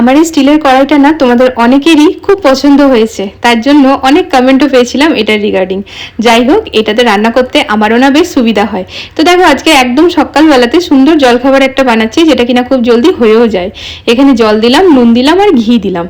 আমার এই স্টিলের কড়াইটা না তোমাদের অনেকেরই খুব পছন্দ হয়েছে, তার জন্য অনেক কমেন্টও পেয়েছিলাম এটার রিগার্ডিং যাই হোক, এটাতে রান্না করতে আমারও না বেশ সুবিধা হয়। তো দেখো, আজকে একদম সকালবেলাতে সুন্দর জলখাবার একটা বানাচ্ছি, যেটা কিনা খুব জলদি হয়েও যায়। এখানে জল দিলাম, নুন দিলাম আর ঘি দিলাম।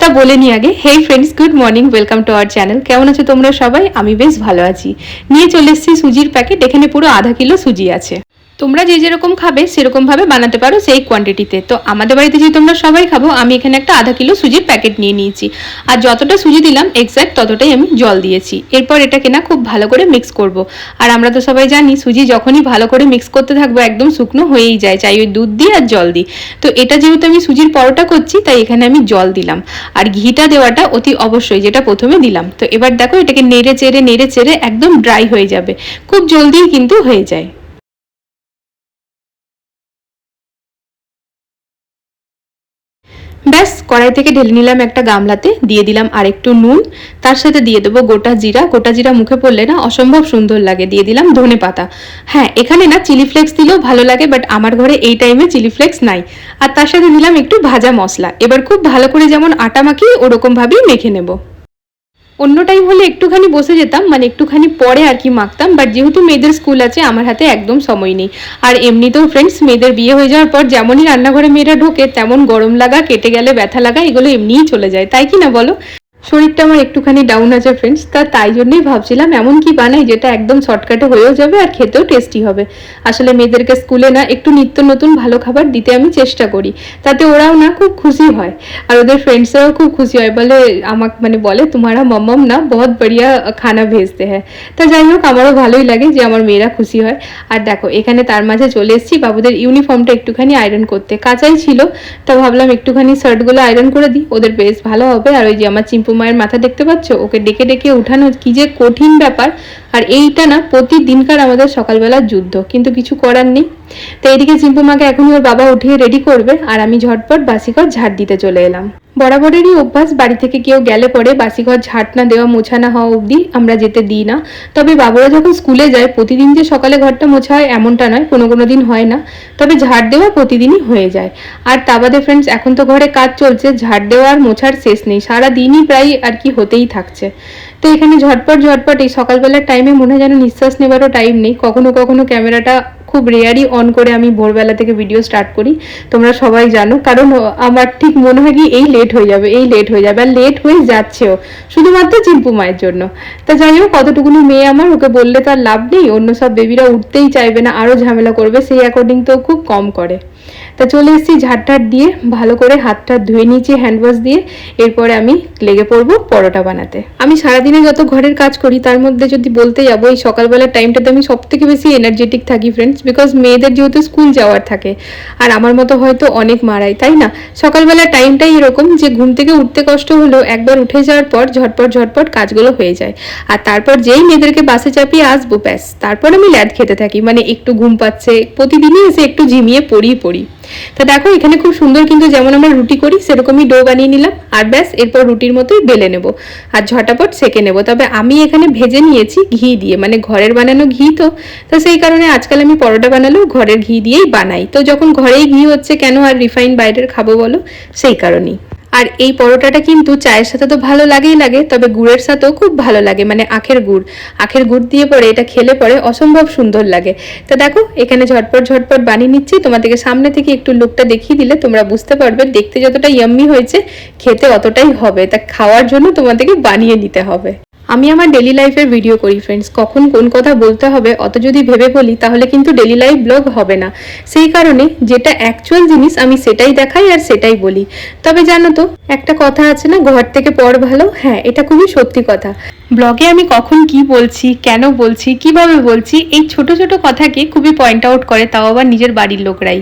তা বলে নি আগে hey friends good morning welcome to our channel কেমন আছো তোমরা সবাই? আমি বেশ ভালো আছি। নিয়ে চলে এসেছি সুজির প্যাকেট এখানে পুরো আধা কিলো সুজি আছে। তোমরা যে যেরকম খাবে সেরকম ভাবে বানাতে পারো সেই কোয়ান্টিটিতে তো আমাদের বাড়িতে যে তোমরা সবাই খাব, আমি এখানে একটা আধা কিলো সুজির প্যাকেট নিয়ে নিয়েছি। আর যতটা সুজি দিলাম এক্স্যাক্ট ততটাই আমি জল দিয়েছি। এরপর এটাকে না খুব ভালো করে মিক্স করব। আর আমরা তো সবাই জানি, সুজি যখনই ভালো করে মিক্স করতে থাকব, একদম শুকনো হয়েই যায়, চাই ওই দুধ দিই আর জল দিই। তো এটা যেহেতু আমি সুজির পরোটা করছি, তাই এখানে আমি জল দিলাম। আর ঘিটা দেওয়াটা অতি অবশ্যই, যেটা প্রথমে দিলাম। তো এবার দেখো, এটাকে নেড়ে চেড়ে নেড়ে চেড়ে একদম ড্রাই হয়ে যাবে। খুব জলদিই কিন্তু হয়ে যায়। ব্যাস, কড়াই থেকে ঢেলে নিলাম একটা গামলাতে, দিয়ে দিলাম আরেকটু নুন, তার সাথে দিয়ে দেবো গোটা জিরা। গোটা জিরা মুখে পড়লে না অসম্ভব সুন্দর লাগে, দিয়ে দিলাম ধনে পাতা। হ্যাঁ এখানে না চিলি ফ্লেক্স দিলেও ভালো লাগে, বাট আমার ঘরে এই টাইমে চিলি ফ্লেক্স নাই। আর তার সাথে দিলাম একটু ভাজা মশলা। এবার খুব ভালো করে যেমন আটা মাখিয়ে ওরকমভাবেই মেখে নেব। অন্য টাইম হলে একটুখানি বসে যেতাম মানে একটুখানি পরে আর কি মাখতাম বাট যেহেতু মেয়েদের স্কুল আছে, আমার হাতে একদম সময় নেই। আর এমনিতেও ফ্রেন্ডস মেয়েদের বিয়ে হয়ে যাওয়ার পর যেমনই রান্নাঘরে মেয়েরা ঢোকে, তেমন গরম লাগা, কেটে গেলে ব্যথা লাগা, এগুলো এমনিই চলে যায়। তাই কি না বলো? শরীরটা আমার একটুখানি ডাউন আছে ফ্রেন্ডস তা তাই জন্যই ভাবছিলাম এমন কি বানাই যেটা একদম শর্টকাটে হয়েও যাবে আর খেতেও টেস্টি হবে। আসলে মেয়েদেরকে স্কুলে না একটু নিত্য নতুন ভালো খাবার দিতে আমি চেষ্টা করি, তাতে ওরাও না খুব খুশি হয়। আর ওদের ফ্রেন্ডসরাও খুব খুশি হয়, বলে আমাকে মানে বলে, তোমারা মম্মম না, বহুত বড়িয়া খানা ভেজতে হ্যাঁ তা যাই হোক, আমারও ভালোই লাগে যে আমার মেয়েরা খুশি হয়। আর দেখো, এখানে তার মাঝে চলে এসেছি, বাবুদের ইউনিফর্মটা একটুখানি আয়রন করতে। কাঁচাই ছিল, তা ভাবলাম একটুখানি শার্টগুলো আয়রন করে দিই, ওদের বেশ ভালো হবে। আর ওই যে আমার চিম্পু মায়ের মাথা দেখতে পাচ্ছ? ওকে ডেকে ডেকে উঠানো কি যে কঠিন ব্যাপার। আর এইটা না, প্রতিদিনকার আমাদের সকালবেলার যুদ্ধ। কিন্তু কিছু করার নেই। তো এইদিকে চিম্পু মাকে এখনই ওর বাবা উঠিয়ে রেডি করবে আর আমি ঝটপট বাসিঘর ঝাড় দিতে চলে এলাম। বরাবরেরই অভ্যাস, বাড়ি থেকে কেউ গেলে পরে বাসিঘর ঝাড় না দেওয়া, মোছা না হওয়া অবধি আমরা যেতে দিই না। তবে বাবুরা যখন স্কুলে যায়, প্রতিদিন যে সকালে ঘরটা মোছা হয় এমনটা নয়, কোনো কোনো দিন হয় না। তবে ঝাড় দেওয়া প্রতিদিনই হয়ে যায়। আর তা বাদে ফ্রেন্ডস এখন তো ঘরে কাজ চলছে, ঝাড় দেওয়া আর মোছার শেষ নেই। সারা দিনই প্রায় আর কি হতেই থাকছে। তো এখানে ঝটপট ঝটপট এই সকালবেলার টাইমে মনে হয় যেন নিঃশ্বাস নেবারও টাইম নেই। কখনো কখনো ক্যামেরাটা খুব রেয়ারই অন করে আমি ভোরবেলা থেকে ভিডিও স্টার্ট করি। তোমরা সবাই জানো, কারণ আমার ঠিক মনে হয় কি, এই লেট হয়ে যাবে, এই লেট হয়ে যাবে, আর লেট হয়ে যাচ্ছেও। শুধুমাত্র চিম্পু মায়ের জন্য। তা যাই হোক, কতটুকুনি মেয়ে আমার, ওকে বললে তার লাভ নেই। অন্য সব বেবিরা উঠতেই চাইবে না আরও ঝামেলা করবে, সেই অ্যাকর্ডিং তো খুব কম করে। তা চলে এসেছি ঝাড়টার দিয়ে, ভালো করে হাতটা ধুয়ে নিয়েছি হ্যান্ড ওয়াশ দিয়ে। এরপরে আমি লেগে পড়ব পরোটা বানাতে। আমি সারাদিনে যত ঘরের কাজ করি, তার মধ্যে যদি বলতে যাব, এই সকালবেলার টাইমটাতে আমি সব থেকে বেশি এনার্জেটিক থাকি ফ্রেন্ডস বিকজ মেয়েদের যেহেতু স্কুল যাওয়ার থাকে, আর আমার মতো হয়তো অনেক মারাই, তাই না? সকালবেলার টাইমটাই এরকম যে ঘুম থেকে উঠতে কষ্ট হলেও একবার উঠে যাওয়ার পর ঝটপট ঝটপট কাজগুলো হয়ে যায়। আর তারপর যেই মেয়েদেরকে বাসে চাপিয়ে আসব, ব্যাস, তারপর আমি ল্যাদ খেতে থাকি। মানে একটু ঘুম পাচ্ছে, প্রতিদিনই এসে একটু ঝিমিয়ে পড়ি পড়ি। তা দেখো, এখানে খুব সুন্দর কিন্তু যেমন আমরা রুটি করি, সেরকমই ডো বানিয়ে নিলাম। আর ব্যাস, এরপর রুটির মতোই বেলে নেব। আর ঝটাপট সেকে নেব। তবে আমি এখানে ভেজে নিয়েছি ঘি দিয়ে। মানে ঘরের বানানো ঘি তো। তো সেই কারণে আজকাল আমি পরোটা বানালো ঘরের ঘি দিয়েই বানাই। তো যখন ঘরেই ঘি হচ্ছে কেন আর রিফাইন বাইরের খাব বলো? সেই কারণেই। আর এই পরোটাটা কিন্তু চায়ের সাথে তো ভালো লাগেই লাগে, তবে গুড়ের সাথেও খুব ভালো লাগে মানে আখের গুড়। আখের গুড় দিয়ে পরে এটা খেলে পরে অসম্ভব সুন্দর লাগে। তা দেখো, এখানে ঝটপট ঝটপট বানিয়ে নিচ্ছি, তোমাদেরকে সামনে থেকে একটু লুকটা দেখিয়ে দিলে তোমরা বুঝতে পারবে দেখতে যতটা ইয়াম্মি হয়েছে, খেতে অতটাই হবে। তা খাওয়ার জন্য তোমাদেরকে বানিয়ে নিতে হবে। আমি আমার ডেলি লাইফের ভিডিও করি ফ্রেন্ডস কখন কোন কথা বলতে হবে, অত যদি ভেবে বলি, তাহলে কিন্তু ডেলি লাইফ ব্লগ হবে না। সেই কারণে যেটা অ্যাকচুয়াল জিনিস, আমি সেটাই দেখাই আর সেটাই বলি। তবে জানো তো, একটা কথা আছে না, ঘর থেকে পর ভালো? হ্যাঁ এটা খুবই সত্যি কথা। ব্লগে আমি কখন কি বলছি, কেন বলছি, কীভাবে বলছি, এই ছোট ছোট কথাকে খুবই পয়েন্ট আউট করে তাও আবার নিজের বাড়ির লোকরাই।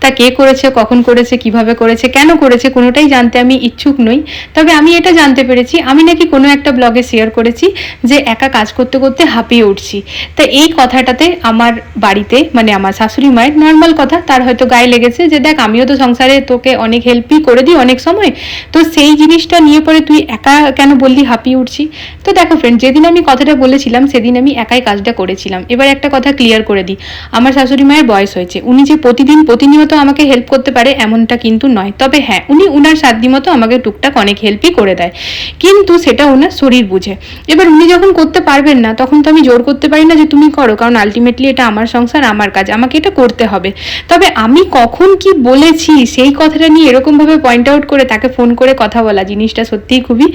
তা কে করেছে, কখন করেছে, কীভাবে করেছে, কেন করেছে, কোনোটাই জানতে আমি ইচ্ছুক নই। তবে আমি এটা জানতে পেরেছি, আমি নাকি কোনো একটা ব্লগে শেয়ার করে করেছি যে একা কাজ করতে করতে হাঁপিয়ে উঠছি। তা এই কথাটাতে আমার বাড়িতে মানে আমার শাশুড়ি মায়ের নর্মাল কথা, তার হয়তো গায়ে লেগেছে যে, দেখ, আমিও তো সংসারে তোকে অনেক হেল্পই করে দিই অনেক সময়। তো সেই জিনিসটা নিয়ে পরে তুই একা কেন বললি হাঁপিয়ে উঠছি? তো দেখো ফ্রেন্ড যেদিন আমি কথাটা বলেছিলাম, সেদিন আমি একাই কাজটা করেছিলাম। এবার একটা কথা ক্লিয়ার করে দিই। আমার শাশুড়ি মায়ের বয়স হয়েছে। উনি যে প্রতিদিন, প্রতিনিয়ত আমাকে হেল্প করতে পারে, এমনটা কিন্তু নয়। তবে হ্যাঁ উনি উনার সাধ্য মতো আমাকে টুকটাক অনেক হেল্পই করে দেয়। কিন্তু সেটা ওনার শরীর বুঝে। এবার উনি যখন করতে পারবেন না, তখন তো আমি জোর করতে পারি না যে তুমি করো, কারণ আলটিমেটলি এটা আমার সংসার, আমার কাজ, আমাকে এটা করতে হবে। তবে আমি কখন কি বলেছি, সেই কথাটা নিয়ে এরকমভাবে পয়েন্ট আউট করে তাকে ফোন করে কথা বলা, জিনিসটা সত্যিই খুবই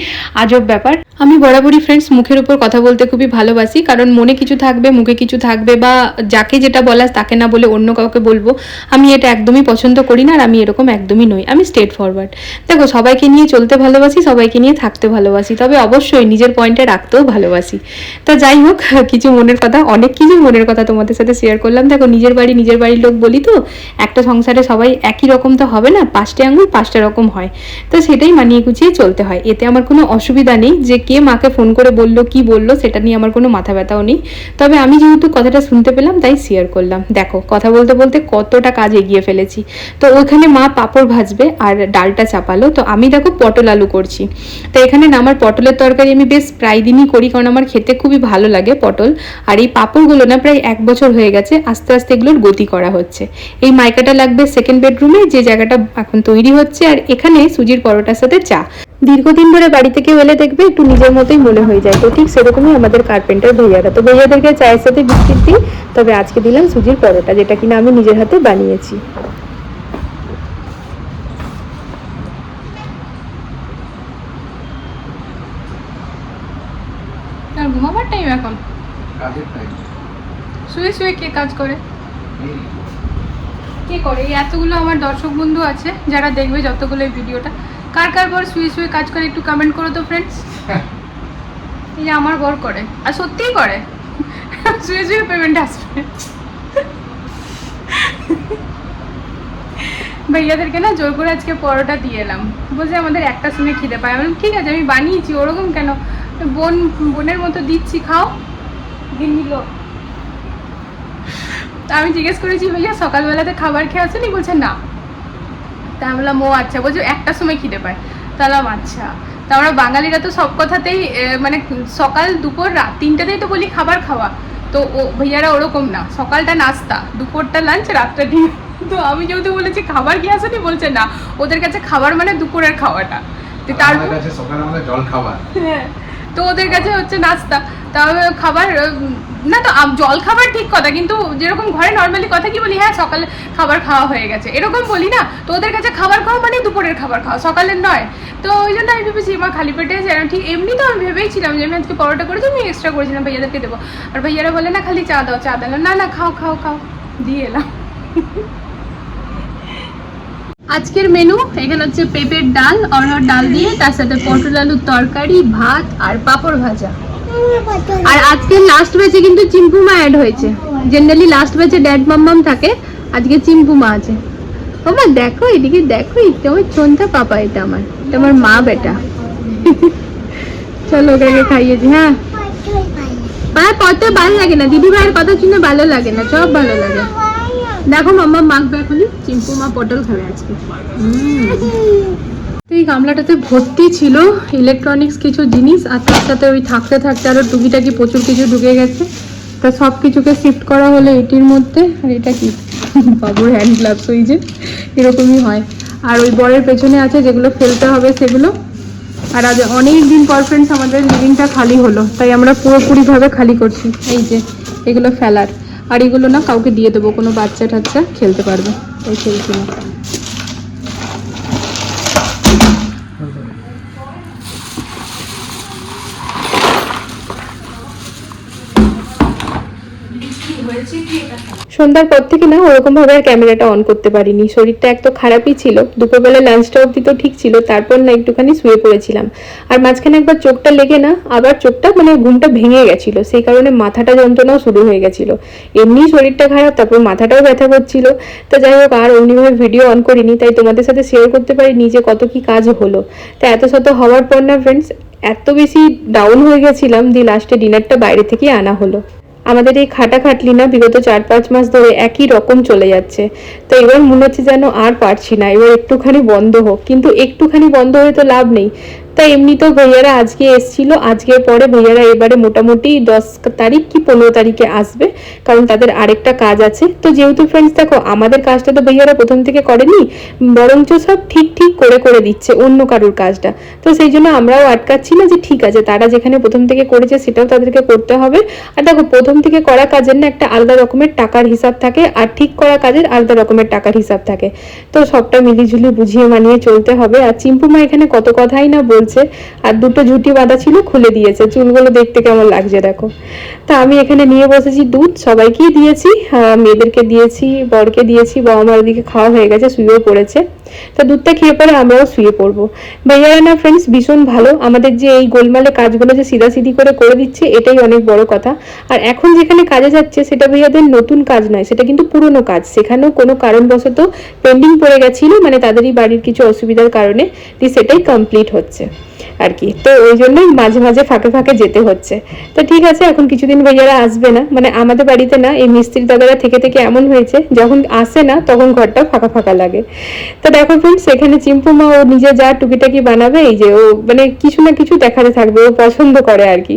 আজব ব্যাপার। আমি বরাবরই ফ্রেন্ডস মুখের উপর কথা বলতে খুবই ভালোবাসি, কারণ মনে কিছু থাকবে, মুখে কিছু থাকবে, বা যাকে যেটা বলার তাকে না বলে অন্য কাউকে বলব, আমি এটা একদমই পছন্দ করি না, আর আমি এরকম একদমই নই, আমি স্টেট ফরওয়ার্ড দেখো, সবাইকে নিয়ে চলতে ভালোবাসি, সবাইকে নিয়ে থাকতে ভালোবাসি, তবে অবশ্যই নিজের পয়েন্টে রাখতেও ভালোবাসি। তো যাই হোক, কিছু মনের কথা, অনেক কিছু মনের কথা তোমাদের সাথে শেয়ার করলাম। দেখো, নিজের বাড়ি, নিজের বাড়ির লোক বলি তো, একটা সংসারে সবাই একই রকম তো হবে না, পাঁচটা আঙুল পাঁচটা রকম হয়। তো সেটাই মানিয়ে গুছিয়ে চলতে হয়। এতে আমার কোনো অসুবিধা নেই যে কে মাকে ফোন করে বলল, কি বলল, সেটা নিয়ে আমার কোনো মাথা ব্যথাও নেই। তবে আমি যেহেতু কথাটা শুনতে পেলাম, তাই শেয়ার করলাম। দেখো, কথা বলতে বলতে কতটা কাজ এগিয়ে ফেলেছি। তো ওইখানে মা পাঁপড় ভাজবে আর ডালটা চাপালো। তো আমি দেখো পটল আলু করছি। তো এখানে আমার পটলের তরকারি আমি বেশ প্রায় দিনই করি, কারণ আমার খেতে খুবই ভালো লাগে পটল। আর এই পাঁপড়গুলো না প্রায় এক বছর হয়ে গেছে, আস্তে আস্তে এগুলোর গতি করা হচ্ছে। এই মাইকাটা লাগবে সেকেন্ড বেডরুমে যে জায়গাটা এখন তৈরি হচ্ছে, আর এখানে সুজির পরোটার সাথে চা। দীর্ঘদিন ধরে বাড়ি থেকে এলে দেখবে একটু নিজের মতোই মনে হয়ে যায়, তো ঠিক সেরকমই আমাদের কার্পেন্টার ভাইয়ারা। তো ভাইয়াদেরকে চায়ের সাথে বিস্কিট দিই, তবে আজকে দিলাম সুজির পরোটা, যেটা কিনা আমি নিজের হাতে বানিয়েছি আর ঘুমাবার টাইম এখন কাজের টাইম শুয়ে শুয়ে কে কাজ করে? কে করে? এই এতগুলো আমার দর্শক বন্ধু আছে, যারা দেখবে যতগুলো এই ভিডিওটা। কার কার বর শুয়ে শুয়ে কাজ করে একটু কমেন্ট করো তো ফ্রেন্ডস এই যে আমার বর করে। আর সত্যিই করে। শুয়ে শুয়ে পেমেন্ট আসবে। ভাইয়াদেরকে না জোর করে আজকে পরোটা দিয়ে এলাম। বলছে আমাদের একটা শুনে খিদে পায়। আমি ঠিক আছে, আমি বানিয়েছি, ওরকম কেন? বোন, বোনের মতো দিচ্ছি, খাও। দিন তা আমি জিজ্ঞেস করেছি ভাইয়া সকালবেলাতে খাবার খেয়ে আসেনি? বলছে না। তা আমি বললাম ও আচ্ছা। বলছে একটা সময় খিদে পায়। তাহলে আচ্ছা। তা আমরা বাঙালিরা তো সব কথাতেই মানে সকাল দুপুর রাত তিনটাতেই তো বলি খাবার খাওয়া। তো ও ভাইয়ারা ওরকম না। সকালটা নাস্তা দুপুরটা লাঞ্চ রাতটা ডিনার। তো আমি যেহেতু বলেছি খাবার কি আসেনি বলছে না। ওদের কাছে খাবার মানে দুপুরের খাওয়াটা। তো তার আমার কাছে সকালে আমাদের জল খাবার। হ্যাঁ, তো ওদের কাছে হচ্ছে নাস্তা। তাহলে খাবার, না তো জল খাবার ঠিক কথা, কিন্তু যেরকম ঘরে নর্মালি কথা কি বলি হ্যাঁ সকালে খাবার খাওয়া হয়ে গেছে। এরকম বলি না, তো ওদের কাছে খাবার খাওয়া মানে দুপুরের খাবার খাওয়া, সকালের নয়। তো ওই জন্য আমি ভেবেছি, মা খালি পেটে আর ঠিক, এমনি তো আমি ভেবেইছিলাম যে আমি আজকে পরোটা করেছি, আমি এক্সট্রা করেছিলাম, ভাইয়াদেরকে দেবো। আর ভাইয়ারা বলে, না, খালি চা দাও চা দাও। না না, খাও খাও খাও। দিয়ে এলাম। আজকের মেনু এখানে হচ্ছে পেঁপের ডাল অরহর ডাল দিয়ে তার সাথে পটল আলুর তরকারি ভাত আর পাঁপড় ভাজা। আর আজকে লাস্ট ব্যাচে কিন্তু চিম্পুমা অ্যাড হয়েছে। জেনারেলি লাস্ট ব্যাচে ড্যাড মাম্মাম থাকে আজকে চিম্পুমা আছে। বাবা দেখো এদিকে দেখো এটা আমার চন্থা পাপা এটা আমার আমার মা বেটা। চলো ওকে খাইয়েছি হ্যাঁ। হ্যাঁ কত ভালো লাগে না দিদি ভাইয়ের কথা শুনে ভালো লাগে না সব ভালো লাগে। দেখো মাম্মা মাখবে এখনই। চিম্পু মা পটল খাবে আজকে। তো এই গামলাটাতে ভর্তি ছিল ইলেকট্রনিক্স কিছু জিনিস, আর তার সাথে ওই থাকতে থাকতে আরও টুকিটাকি প্রচুর কিছু ঢুকে গেছে। তা সব কিছুকে শিফট করা হলো এটির মধ্যে। আর এটা কি? বাবুর হ্যান্ড গ্লাভস ওই যে, এরকমই হয়। আর ওই বরের পেছনে আছে যেগুলো ফেলতে হবে সেগুলো। আর আজ অনেক দিন পর ফ্রেন্ডস আমাদের লিভিংটা খালি হলো। তাই আমরা পুরোপুরিভাবে খালি করছি। এই যে, এগুলো ফেলার। আর এগুলো না কাউকে দিয়ে দেবো কোনো বাচ্চা টাচ্চা খেলতে পারবে। এই খেলছি। সন্ধ্যার পর থেকে না ওরকম ভাবে আর ক্যামেরাটা অন করতে পারিনি। শরীরটা এক তো খারাপই ছিল। দুপুরবেলা লাঞ্চটা অবধি তো ঠিক ছিল, তারপর না একটুখানি শুয়ে পড়েছিলাম। আর মাঝখানে একবার চোখটা লেগে না, আবার চোখটা মানে ঘুমটা ভেঙে গেছিল। সেই কারণে মাথাটা যন্ত্রণাও শুরু হয়ে গেছিল। এমনি শরীরটা খারাপ, তারপর মাথাটাও ব্যথা করছিল। তা যাই হোক, আর অমনিভাবে ভিডিও অন করিনি, তাই তোমাদের সাথে শেয়ার করতে পারিনি যে কত কি কাজ হলো। তা এত শত হওয়ার পর না ফ্রেন্ডস এত বেশি ডাউন হয়ে গেছিলাম দিয়ে লাস্টে ডিনারটা বাইরে থেকেই আনা হলো। আমাদের এই খাটাখাটলি না বিগত চার পাঁচ মাস ধরে একই রকম চলে যাচ্ছে। তো এবার মনে হচ্ছে যেন আর পারছি না, এবার একটুখানি বন্ধ হোক। কিন্তু একটুখানি বন্ধ হয়ে তো লাভ নেই। তাই এমনিতেও ভাইয়ারা আজকে এসছিল। আজকের পরে ভাইয়ারা এবারে মোটামুটি দশ তারিখ কি পনেরো তারিখে আসবে, কারণ তাদের আরেকটা কাজ আছে। তো যেহেতু ফ্রেন্ডস দেখো, আমাদের কাজটা তো ভাইয়ারা প্রথম থেকে করেনি, বরঞ্চ সব ঠিক ঠিক করে করে দিচ্ছে অন্য কারোর কাজটা। তো সেই জন্য আমরাও আটকাচ্ছি না যে ঠিক আছে, তারা যেখানে প্রথম থেকে করেছে সেটাও তাদেরকে করতে হবে। আর দেখো, প্রথম থেকে করা কাজের না একটা আলাদা রকমের টাকার হিসাব থাকে, আর ঠিক করা কাজের আলাদা রকমের টাকার হিসাব থাকে। তো সবটা মিলিঝুলি বুঝিয়ে মানিয়ে চলতে হবে। আর চিম্পুমা এখানে কত কথাই না বলছে আর দুটো ঝুটি বাঁধা ছিল, খুলে দিয়েছে। চুলগুলো দেখতে কেমন লাগছে, দেখো। তা আমি এখানে নিয়ে বসেছি দুধ, সবাইকেই দিয়েছি। মেয়েদেরকে দিয়েছি, বরকে দিয়েছি বাবা মার দিকে খাওয়া হয়ে গেছে, শুয়েও পড়েছে। তা দুধটা খেয়ে পরে আমরাও শুয়ে পড়ব। ভাইয়ারা না ফ্রেন্ডস ভীষণ ভালো। আমাদের যে এই গোলমালে কাজগুলো যে সিধা সিধি করে করে দিচ্ছে, এটাই অনেক বড় কথা। আর এখন যেখানে কাজে যাচ্ছে, সেটা ভাইয়াদের নতুন কাজ নয়, সেটা কিন্তু পুরনো কাজ। সেখানেও কোনো কারণবশত পেন্ডিং পড়ে গেছিল মানে তাদেরই বাড়ির কিছু অসুবিধার কারণে সেটাই কমপ্লিট হচ্ছে। আর কি তো ওই জন্যই মাঝে মাঝে ফাঁকে ফাঁকে যেতে হচ্ছে। তো ঠিক আছে, এখন কিছুদিন ভাইয়ারা আসবে না। মানে আমাদের বাড়িতে না, এই মিস্ত্রি দাদারা থেকে থেকে এমন হয়েছে, যখন আসে না, তখন ঘরটা ফাঁকা ফাঁকা লাগে। তো দেখো ফ্রেন্ডস এখানে চিম্পু মা ও নিজে যা টুকিটাকি বানাবে, এই যে ও মানে কিছু না কিছু দেখাতে থাকবে, ও পছন্দ করে আর কি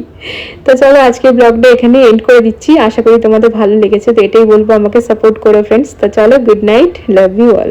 তো চলো আজকে ব্লগটা এখানে এন্ড করে দিচ্ছি। আশা করি তোমাদের ভালো লেগেছে, তো এটাই বলব, আমাকে সাপোর্ট করো ফ্রেন্ডস তো চলো good night love you all